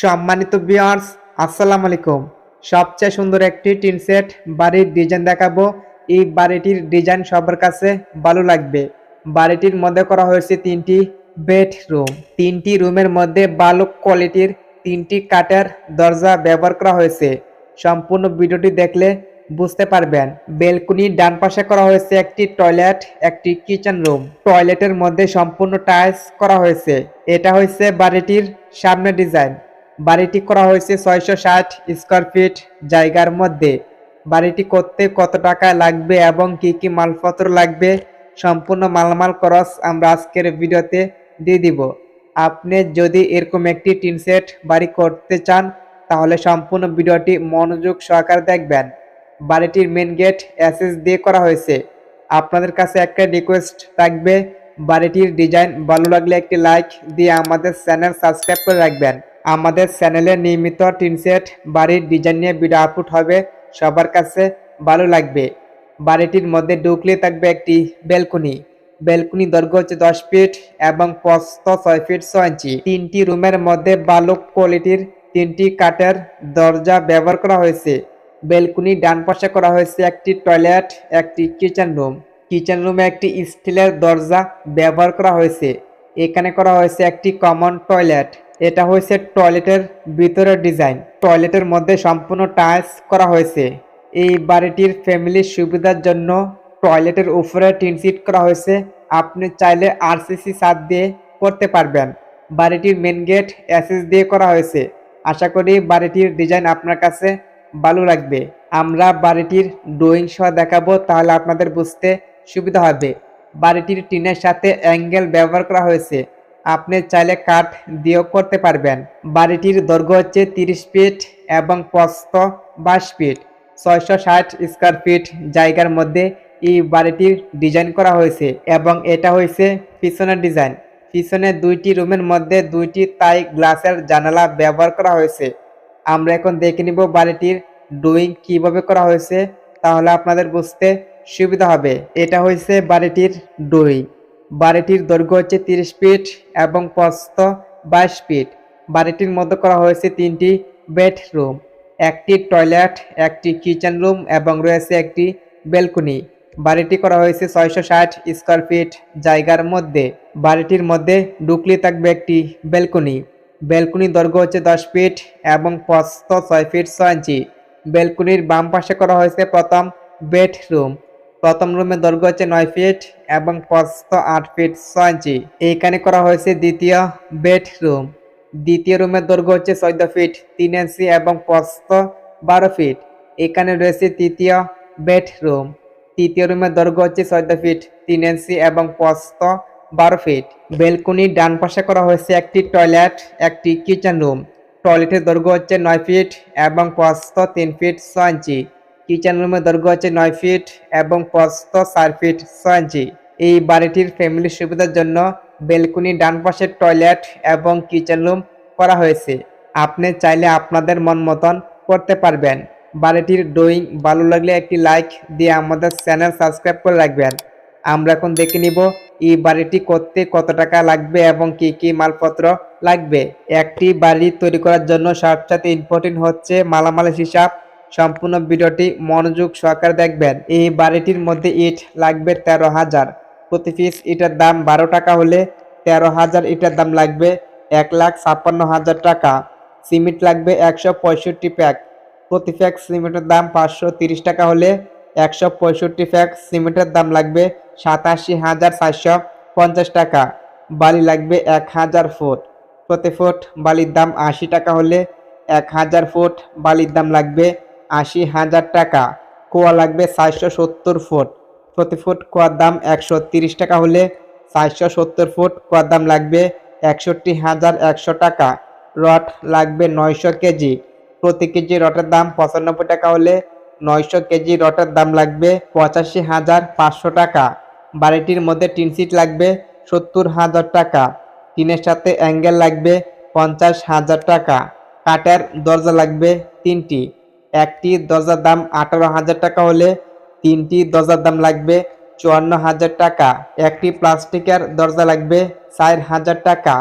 সম্মানিত বিয়ার্স আসসালামু আলাইকুম। সবচেয়ে সুন্দর একটি টিন সেট বাড়ির ডিজাইন দেখাবো। এই বাড়িটির ডিজাইন সবার কাছে ভালো লাগবে। বাড়িটির মধ্যে করা হয়েছে তিনটি বেডরুম তিনটি রুমের মধ্যে ভালো কোয়ালিটির তিনটি কাঠের দরজা ব্যবহার করা হয়েছে। সম্পূর্ণ ভিডিওটি দেখলে বুঝতে পারবেন। বেলকুনি ডান পাশে করা হয়েছে একটি টয়লেট একটি কিচেন রুম টয়লেটের মধ্যে সম্পূর্ণ টাইলস করা হয়েছে। এটা হয়েছে বাড়িটির সামনে ডিজাইন বাড়িটি করা হয়েছে ছয়শো ষাট স্কোয়ার ফিট জায়গার মধ্যে। বাড়িটি করতে কত টাকা লাগবে এবং কি কি মালপত্র লাগবে সম্পূর্ণ মালমাল খরচ আমরা আজকের ভিডিওতে দিয়ে দিব। আপনি যদি এরকম একটি টিন সেট বাড়ি করতে চান, তাহলে সম্পূর্ণ ভিডিওটি মনোযোগ সহকারে দেখবেন। বাড়িটির মেন গেট অ্যাসেস দিয়ে করা হয়েছে। আপনাদের কাছে একটা রিকোয়েস্ট থাকবে, বাড়িটির ডিজাইন ভালো লাগলে একটি লাইক দিয়ে আমাদের চ্যানেল সাবস্ক্রাইব করে রাখবেন। আমাদের চ্যানেলে নিয়মিত টিন সেট বাড়ির ডিজাইন নিয়ে ভিডিও আপলোড হবে। সবার কাছে ভালো লাগবে। বাড়িটির মধ্যে ঢুকলে থাকবে একটি বেলকনি বেলকনি দৈর্ঘ্য হচ্ছে দশ ফিট এবং প্রস্থ ছয় ফিট ছয় ইঞ্চি। তিনটি রুমের মধ্যে ভালো কোয়ালিটির তিনটি কাঠের দরজা ব্যবহার করা হয়েছে। বেলকুনি ডান পাশে করা হয়েছে একটি টয়লেট, একটি কিচেন রুম। কিচেন রুমে একটি স্টিলের দরজা ব্যবহার করা হয়েছে। এখানে করা হয়েছে একটি কমন টয়লেট এটা হয়েছে টয়লেটের ভিতরের ডিজাইন টয়লেটের মধ্যে সম্পূর্ণ টাইলস করা হয়েছে। এই বাড়িটির ফ্যামিলির সুবিধার জন্য টয়লেটের উপরে টিন সিট করা হয়েছে। আপনি চাইলে আরসিসি ছাদ দিয়ে করতে পারবেন। বাড়িটির মেন গেট অ্যাসেস দিয়ে করা হয়েছে। আশা করি বাড়িটির ডিজাইন আপনার কাছে ভালো লাগবে। আমরা বাড়িটির ড্রয়িং সহ দেখাবো, তাহলে আপনাদের বুঝতে সুবিধা হবে। বাড়িটির টিনের সাথে অ্যাঙ্গেল ব্যবহার করা হয়েছে। আপনি চাইলে কাঠ দিয়েও করতে পারবেন। বাড়িটির দৈর্ঘ্য হচ্ছে তিরিশ ফিট এবং প্রস্থ বাইশ ফিট। ছয়শো ষাট স্কোয়ার ফিট জায়গার মধ্যে এই বাড়িটির ডিজাইন করা হয়েছে এবং এটা হয়েছে পিছনের ডিজাইন। পিছনে দুইটি রুমের মধ্যে দুইটি তাই গ্লাসের জানালা ব্যবহার করা হয়েছে। আমরা এখন দেখে নিব বাড়িটির ড্রয়িং কীভাবে করা হয়েছে। তাহলে আপনাদের বুঝতে সুবিধা হবে। এটা হয়েছে বাড়িটির ড্রয়িং বাড়িটির দৈর্ঘ্য হচ্ছে তিরিশ ফিট এবং প্রস্থ বাইশ ফিট। বাড়িটির মধ্যে করা হয়েছে তিনটি বেডরুম। একটি টয়লেট, একটি কিচেন রুম এবং রয়েছে একটি বেলকনি বাড়িটি করা হয়েছে ছয়শো ষাট স্কোয়ার ফিট জায়গার মধ্যে। বাড়িটির মধ্যে ডুকলি থাকবে একটি বেলকনি বেলকনি দৈর্ঘ্য হচ্ছে দশ ফিট এবং প্রস্থ ছয় ফিট ছয় ইঞ্চি। বেলকনির বাম পাশে করা হয়েছে প্রথম বেডরুম। প্রথম রুমের দৈর্ঘ্য হচ্ছে নয় ফিট এবং প্রস্থ আট ফিট ছয় ইঞ্চি। এইখানে করা হয়েছে দ্বিতীয় বেডরুম। দ্বিতীয় রুমের দৈর্ঘ্য হচ্ছে চোদ্দ ফিট, তিন ইঞ্চি এবং প্রস্থ বারো ফিট। এখানে রয়েছে তৃতীয় বেডরুম। তৃতীয় রুমের দৈর্ঘ্য হচ্ছে চোদ্দ ফিট, তিন ইঞ্চি এবং প্রস্থ বারো ফিট। বেলকনির ডান পাশে করা হয়েছে একটি টয়লেট, একটি কিচেন রুম। টয়লেটের দৈর্ঘ্য হচ্ছে নয় ফিট এবং প্রস্থ তিন ফিট ছয় ইঞ্চি। কিচেন রুমের দৈর্ঘ্য হচ্ছে নয় ফিট এবং প্রস্থ চার ফিট ছয় ইঞ্চি এই বাড়িটির ফ্যামিলির সুবিধার জন্য বেলকনি ডান পাশের টয়লেট এবং কিচেন রুম করা হয়েছে। আপনি চাইলে আপনাদের মন মতন করতে পারবেন। বাড়িটির ড্রয়িং ভালো লাগলে একটি লাইক দিয়ে আমাদের চ্যানেল সাবস্ক্রাইব করে রাখবেন। আমরা এখন দেখে নিব এই বাড়িটি করতে কত টাকা লাগবে এবং কি কি মালপত্র লাগবে। একটি বাড়ি তৈরি করার জন্য সবচেয়ে ইম্পর্টেন্ট হচ্ছে মালামালের হিসাব। সম্পূর্ণ ভিডিওটি মনোযোগ সহকারে দেখবেন। এই বাড়িটির মধ্যে ইট লাগবে তেরো হাজার। প্রতি পিস ইটের দাম বারো টাকা হলে তেরো হাজার ইটের দাম লাগবে এক লাখ ছাপ্পান্ন হাজার টাকা। সিমেন্ট লাগবে একশো পঁয়ষট্টি প্যাক। প্রতি প্যাক সিমেন্টের দাম পাঁচশো তিরিশ টাকা হলে একশো পঁয়ষট্টি প্যাক সিমেন্টের দাম লাগবে সাতাশি হাজার চারশো পঞ্চাশ টাকা। বালি লাগবে এক হাজার ফুট। প্রতি ফুট বালির দাম আশি টাকা হলে এক হাজার ফুট বালির দাম লাগবে আশি হাজার টাকা। কোয়া লাগবে চারশো সত্তর ফুট। প্রতি ফুট কোয়ার দাম একশো তিরিশ টাকা হলে চারশো সত্তর ফুট কোয়ার দাম লাগবে একষট্টি হাজার একশো টাকা। রড লাগবে নয়শো কেজি। প্রতি কেজি রটের দাম পঁচানব্বই টাকা হলে নয়শো কেজি রটের দাম লাগবে পঁচাশি হাজার পাঁচশো টাকা। বাড়িটির মধ্যে টিন সিট লাগবে সত্তর হাজার টাকা। টিনের সাথে অ্যাঙ্গেল লাগবে পঞ্চাশ হাজার টাকা। কাঠের দরজা লাগবে তিনটি। একটি দরজার দাম আঠারো হাজার টাকা হলে তিনটি দরজার দাম লাগবে চুয়ান্ন হাজার টাকা। একটি প্লাস্টিকের দরজা লাগবে চার হাজার টাকা।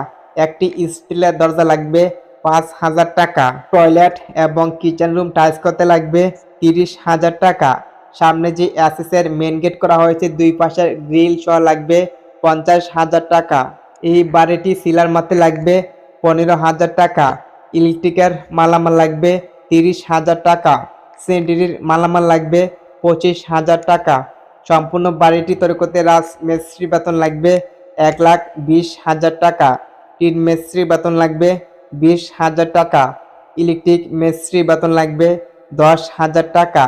একটি স্টিলের দরজা লাগবে পাঁচ হাজার টাকা। টয়লেট এবং কিচেন রুম টাইলস করতে লাগবে তিরিশ হাজার টাকা। সামনে যে অ্যাসেসের মেন গেট করা হয়েছে, দুই পাশের গ্রিল সহ লাগবে পঞ্চাশ হাজার টাকা। এই বাড়িটি সিলার মারতে লাগবে পনেরো হাজার টাকা। ইলেকট্রিকের মালামাল লাগবে তিরিশ হাজার টাকা। সেন্ডারির মালামাল লাগবে পঁচিশ হাজার টাকা। সম্পূর্ণ বাড়িটি তৈরি করতে রাজ মিস্ত্রি বেতন লাগবে এক লাখ বিশ হাজার টাকা। টিন মিস্ত্রি বেতন লাগবে বিশ হাজার টাকা। ইলেকট্রিক মিস্ত্রি বেতন লাগবে দশ হাজার টাকা।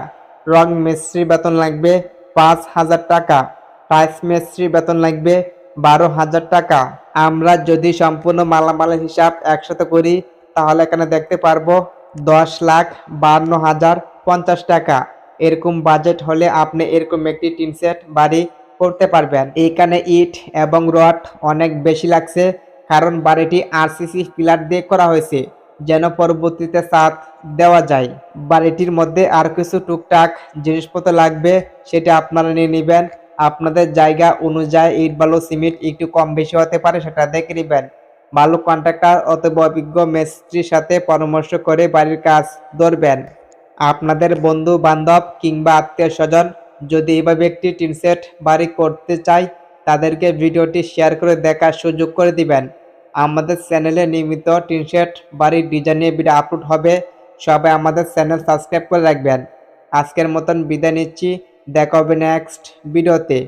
রং মিস্ত্রি বেতন লাগবে পাঁচ হাজার টাকা। টাইলস মিস্ত্রি বেতন লাগবে বারো হাজার টাকা। আমরা যদি সম্পূর্ণ মালামালের হিসাব একসাথে করি, তাহলে এখানে দেখতে পারব দশ লাখ বান্ন হাজার পঞ্চাশ টাকা। এরকম বাজেট হলে আপনি এরকম একটি টিন সেট বাড়ি করতে পারবেন। এইখানে ইট এবং রড অনেক বেশি লাগছে, কারণ বাড়িটি আরসিসি পিলার দিয়ে করা হয়েছে, যেন পরবর্তীতে ছাদ দেওয়া যায়। বাড়িটির মধ্যে আর কিছু টুকটাক জিনিসপত্র লাগবে, সেটা আপনারা নিয়ে নেবেন। আপনাদের জায়গা অনুযায়ী ইট বালু, সিমেন্ট একটু কম বেশি হতে পারে, সেটা দেখে নেবেন। ভালো কন্ট্রাক্টর অথবা অভিজ্ঞ মিস্ত্রির সাথে পরামর্শ করে বাড়ির কাজ ধরবেন। আপনাদের বন্ধু বান্ধব কিংবা আত্মীয় স্বজন যদি এভাবে একটি টিন সেট বাড়ি করতে চায়, তাদেরকে ভিডিওটি শেয়ার করে দেখার সুযোগ করে দিবেন। আমাদের চ্যানেলে নিয়মিত টিন সেট বাড়ির ডিজাইন নিয়ে ভিডিও আপলোড হবে। সবাই আমাদের চ্যানেল সাবস্ক্রাইব করে রাখবেন। আজকের মতন বিদায় নিচ্ছি। দেখা হবে নেক্সট ভিডিওতে